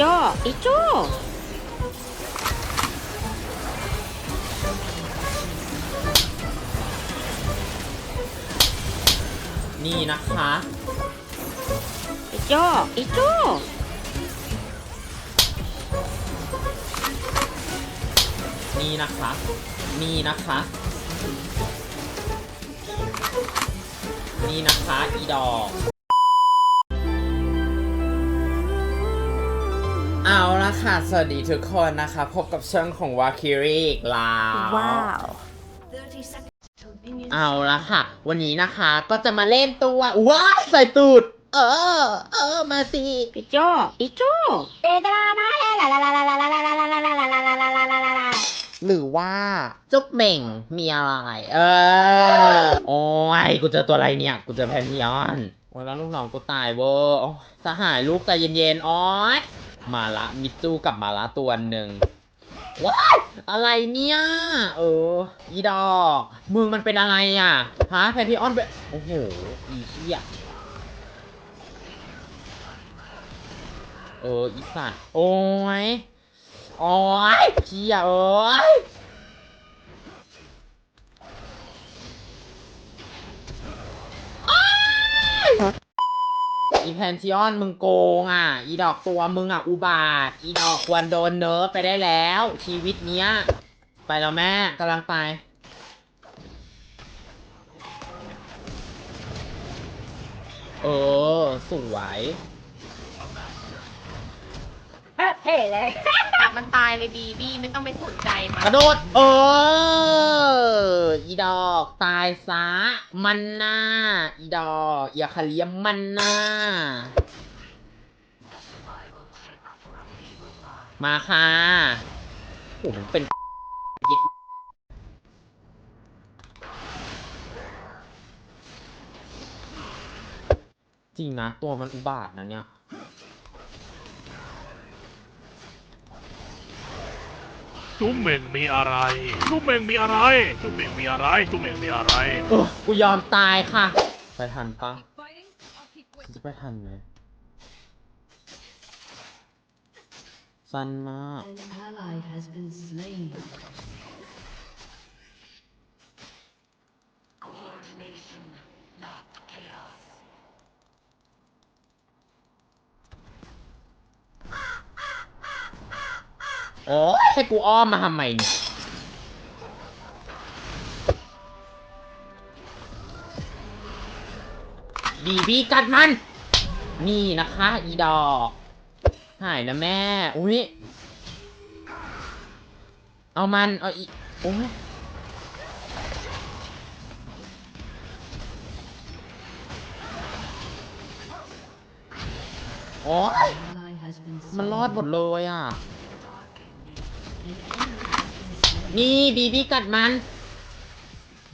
โจ้ไอ้โจ้นี่นะคะไอ้โจ้ไอ้โจ้นี่นะคะ นี่นะคะ นี่นะคะ อีดอก ค่ะ สวัสดีทุกคนนะคะ พบกับช่องของวาคิริอีกแล้วว้าว เอาละค่ะ วันนี้นะคะก็จะมาเล่นตัวว้ายใส่ตูด เออ เออ มาสิไอ้โจ้ไอ้โจ้เอดามาลาลาลาลาลาลาลาลาลาลาลาลาลาลาลาลาลาหรือว่า จุ๊บเหม่งมีอะไร เออ โอ้ยกูเจอตัวอะไรเนี่ย กูเจอแพนทิออนโอ้ยแล้วลูกน้องกูตายเวอร์โอ้ยสหายลูกใจเย็นๆโอ้ย มาละมิจูกับมาละตัวหนึ่งว้ายอะไรเนี่ย เออ อีดอก มึงมันเป็นอะไรอะ ฮะแพนทีออนเป็นโอ้โห อีเหี้ยเออ อีสัตว์โอ้ยโอ้ยเชี่ยเอ้ยอ้าย อีแพนซิออนมึงโกงอะ อีดอกตัวมึงอะ อุบาท อีดอกควรโดนเนิร์ฟไปได้แล้ว ชีวิตเนี้ย ไปแล้วแม่กำลังไป เออ สวย เท่เลยมันตายเลยบีบี้ไม่ต้องไปสนใจมันกระโดดเอออีดอกตายซะมันหน้าอีดอกอย่าขเลียมมันหน้ามาค่ะโอ้โหมันเป็นจริงนะ ตัวมันอุบาทนะเนี่ย จุ๊มเม่งมีอะไร จุ๊มเม่งมีอะไร จุ๊มเม่งมีอะไร จุ๊มเม่งมีอะไรเออกูยอมตายค่ะ ไปทันปะฉันจะไปทันไหมสั้นมาก โอ้ยให้กูอ้อมมาทำไมเนี่ยบีบีกัดมัน นี่นะคะ อีดอกหายแล้วแม่ อุ้ย เอามัน เอาอีโอ้ยโอ้ยมันรอดหมดเลยอะ นี่บีบีกัดมัน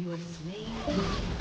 You have slain.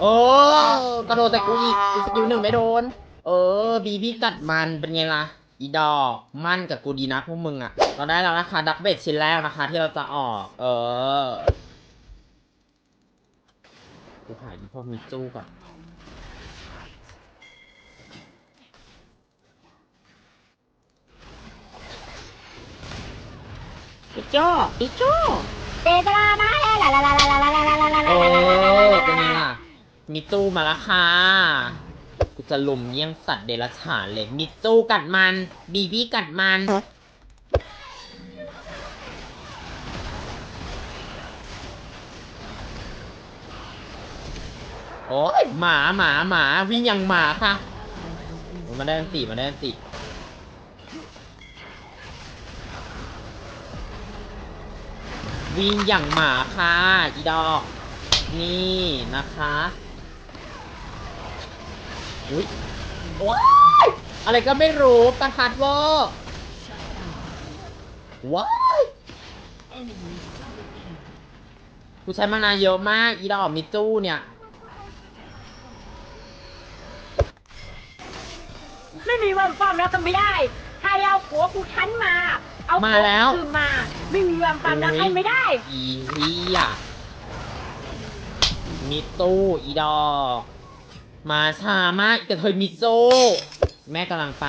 เออกระโดดแต่กูอีกกูสกิลหนึ่งไม่โดน เออ บีบีกัดมันเป็นไงล่ะ อีดอกมั่นกับกูดีนะพวกมึงอะ่ะเราได้แล้วนะคะ ดักเบดชิ้นแรกนะคะ ที่เราจะออก เออ กูหายพวกมิจูก่อน อ้โจ้อ้โจ้เอดามาลาลาลาลาลาลาลาลาลาลาเออเป็นไงล่ะมิจูมาแล้วค่ะ กูจะลุมเยี่ยงสัตว์เดรัจฉานเลยมิจูกัดมัน บีบีกัดมัน โอ้ยหมาหมาหมาวิ่งอย่างหมาค่ะมันได้อันติมันได้อันติ วิ่งอย่างหมาค่ะอีดอก นี่นะคะอุ้ยโอ๊ยอะไรก็ไม่รู้ประทัดวอว้ายกูใช้มานานเยอะมาก อีดอกมิจูเนี่ยไม่มีวันฟังแล้วทำไม่ได้ ใครเอาผัวกูฉันมา เอามาแล้ว คือมา ไม่มีวันฟังแล้วให้ไม่ได้ อีเฮียมิตู้อีดอก มาช้ามากอีกระเทยมิโซแม่กำลังไป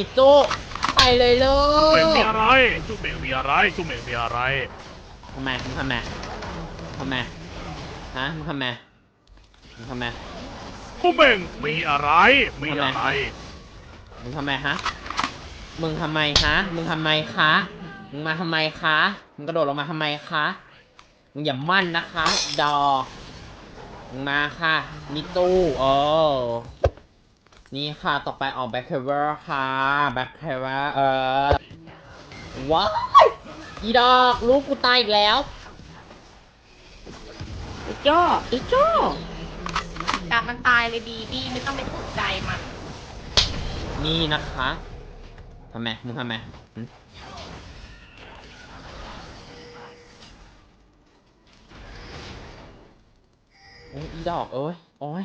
มีตู้ไปเลยลูจุ๊บเหม่งมีกอะไรจุ๊บเหม่งมีอะไรจุ๊บเหม่งมีอะไรทำไมมึงทำไมทำไมฮะมึงทำไมมึงทำไมจุ๊บเหม่งมีอะไรมีอะไรมึงทำไมฮะมึงทำไมฮะมึงทำไมคะมึงมาทำไมคะมึงกระโดดลงมาทำไมคะมึงอย่ามั่นนะคะ ดอกมึงมาค่ะนี่ตู้เออ นี่ค่ะ ต่อไปออกแบ็คเคเวอร์ค่ะ แบ็คเคเวอร์เออ ว้ายอีดอกลูกกูตายอีกแล้วไอ้โจ้ไอ้โจ้จับมันตายเลยดีบี้ไม่ต้องไปสนใจมัน นี่นะคะทำไมมึงทำไมหึโอ้ยอีดอกเอ้ย โอ้ย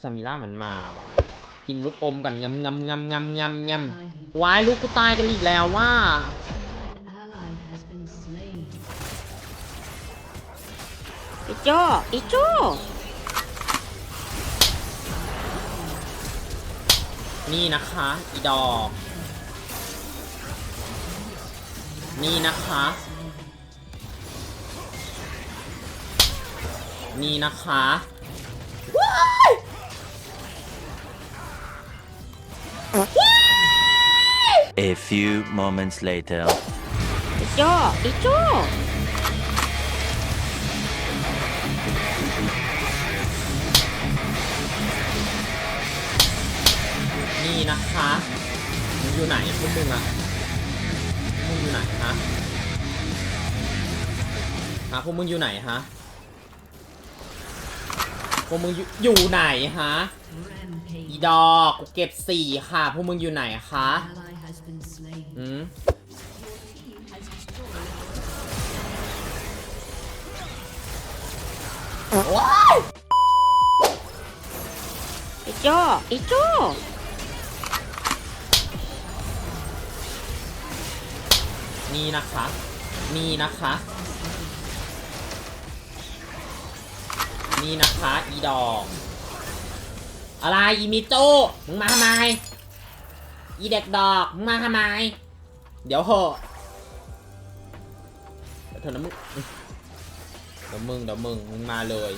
ซามิล่ามันมาว่ะ กินลูกอมกันงำงำงำงำงำงำวายลูกกูตายกันอีกแล้วว่า ally has been slain. ไอ้โจ้ไอ้โจ้นี่นะคะ อีดอก นี่นะคะ นี่นะคะ A few moments later. ไอ้โจ้ไอ้โจ้นี่นะคะมึงอยู่ไหนพวกมึงอะมึงอยู่ไหนฮะฮะพวกมึงอยู่ไหนฮะ พวกมึงอยู่อยู่ไหนฮะ Rampage. อีดอกกูเก็บสี่ค่ะ พวกมึงอยู่ไหนคะ Ally has been slain. อืม Team has destroyed. ไอ้โจ้ไอ้โจ้นี่นะคะ นี่นะคะ นี่นะคะ อีดอกอะไรอีมิโต้มึงมาทำไม อีเด็กดอก มึงมาทำไม เดี๋ยวเหอะเดี๋ยวเถอะนะมึง เดี๋ยวมึง เดี๋ยวมึง มึงมาเลย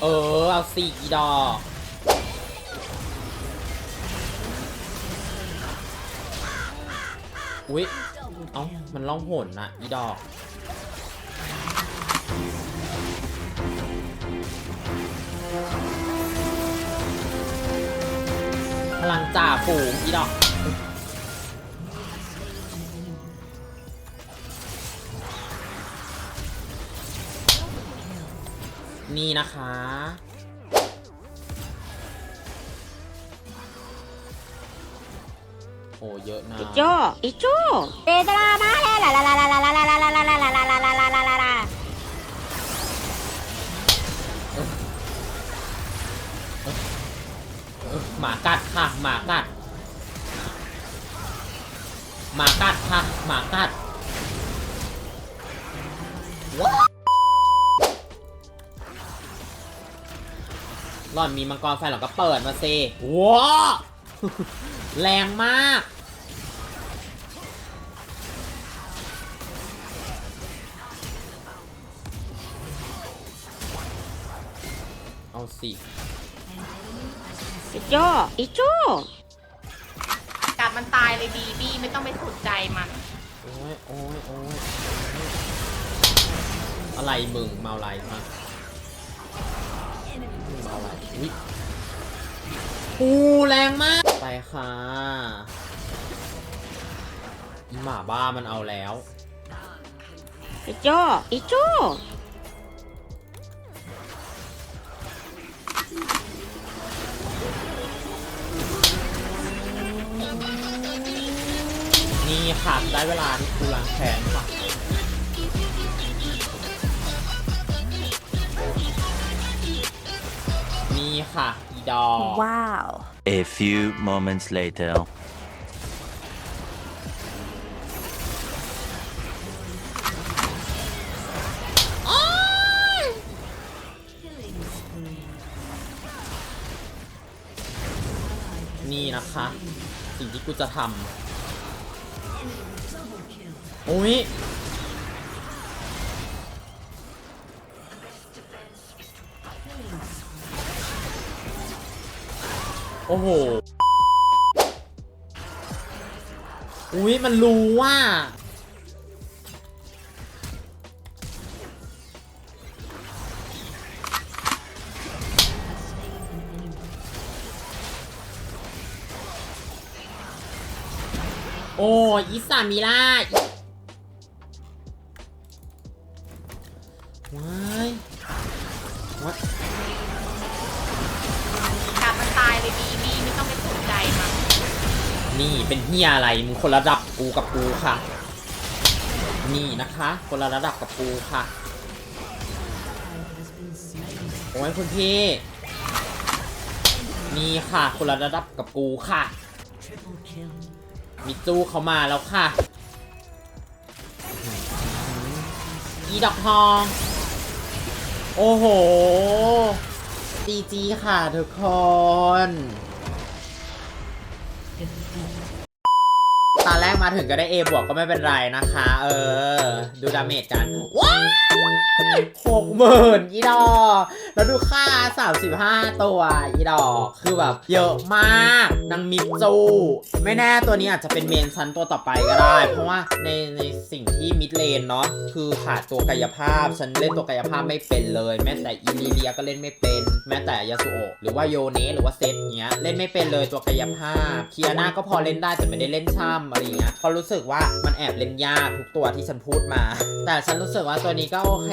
เออ เอาสี่อีดอกอุ๊ย เอ้ามันล่องหนนะอีดอก พลังจ่าฝูงอีดอกนี่นะคะ โอ้เยอะนะไอ้โจ้ไอ้โจ้เอดรามาแลลาลาลาลาลาลาลาลาลาลาลาลาลาลาลาลาลาลาเออหมากัดค่ะ หมากัด หมากัดค่ะ หมากัดว้าวหล่อนมีมังกรไฟหรอก็เปิดมาสิว้า แรงมาก เอาสิไอ้โจ้ไอ้โจ้จับมันตายเลยดีบี้ไม่ต้องไปสนใจมัน โอ้ยโอ้ยโอ้ยอะไรมึงเมาอะไรฮะมึงเมาอะไรวิ กูแรงมาก ไปค่ะอีหมาบ้ามันเอาแล้วไอ้โจ้ไอ้โจ้นี่ค่ะได้เวลาที่กูล้างแค้นค่ะนี่ค่ะ อีดอ Wow. A few moments later. นี่นะคะ สิ่งที่กูจะทำอุ้ย โอ้โห อุ้ยมันรู้ว่า โอ้ยอิสามิล่าว้ายว้ายกัด นี่เป็นเฮียอะไรมึงคนระดับกูกับกูค่ะ นี่นะคะ คนละระดับกับกูค่ะโอ้ยคุณพี่ นี่ค่ะ คนละระดับกับกูค่ะ มิจูเขามาแล้วค่ะ อีดอกทอง โอ้โหจีจีค่ะทุกคน มาถึงก็ได้ A บวกก็ไม่เป็นไรนะคะ เออ ดูดาเมจกัน ว้ายหกหมื่นอีดอก แล้วดูค่า 35 ตัวอีดอก คือแบบ เยอะมากนางมิจู ไม่แน่ตัวนี้อาจจะเป็นเมนซันตัวต่อไปก็ได้ เพราะว่าในในสิ่งที่มิดเลนเนาะ คือขาดตัวกายภาพ ฉันเล่นตัวกายภาพไม่เป็นเลย แม้แต่อีลิเลียก็เล่นไม่เป็น แม้แต่ยาสุโอะหรือว่าโยเนสหรือว่าเซตเงี้ย เล่นไม่เป็นเลยตัวกายภาพ เคียนาก็พอเล่นได้แต่ไม่ได้เล่นช่ำอะไรเงี้ยเพราะรู้สึกว่ามันแอบเล่นยากทุกตัวที่ฉันพูดมา แต่ฉันรู้สึกว่าตัวนี้ก็โอเค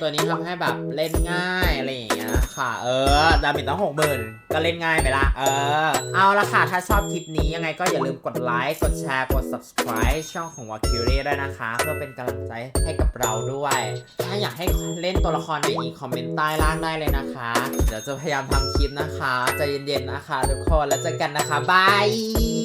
ตัวนี้ทำให้แบบเล่นง่ายอะไรอย่างเงี้ยค่ะ เออ ดาเมจตั้งหกหมื่นก็เล่นง่ายไปละ เออ เอาละค่ะ ถ้าชอบคลิปนี้ยังไงก็อย่าลืมกดไลค์ กดแชร์ กด subscribe ช่องของ w a k i r i ด้วยนะคะ เพื่อเป็นกำลังใจให้กับเราด้วย ถ้าอยากให้เล่นตัวละครไหนอีกคอมเมนต์ใต้ล่างได้เลยนะคะ เดี๋ยวจะพยายามทำคลิปนะคะ ใจเย็นๆนะคะ ทุกคน แล้วเจอกันนะคะ บาย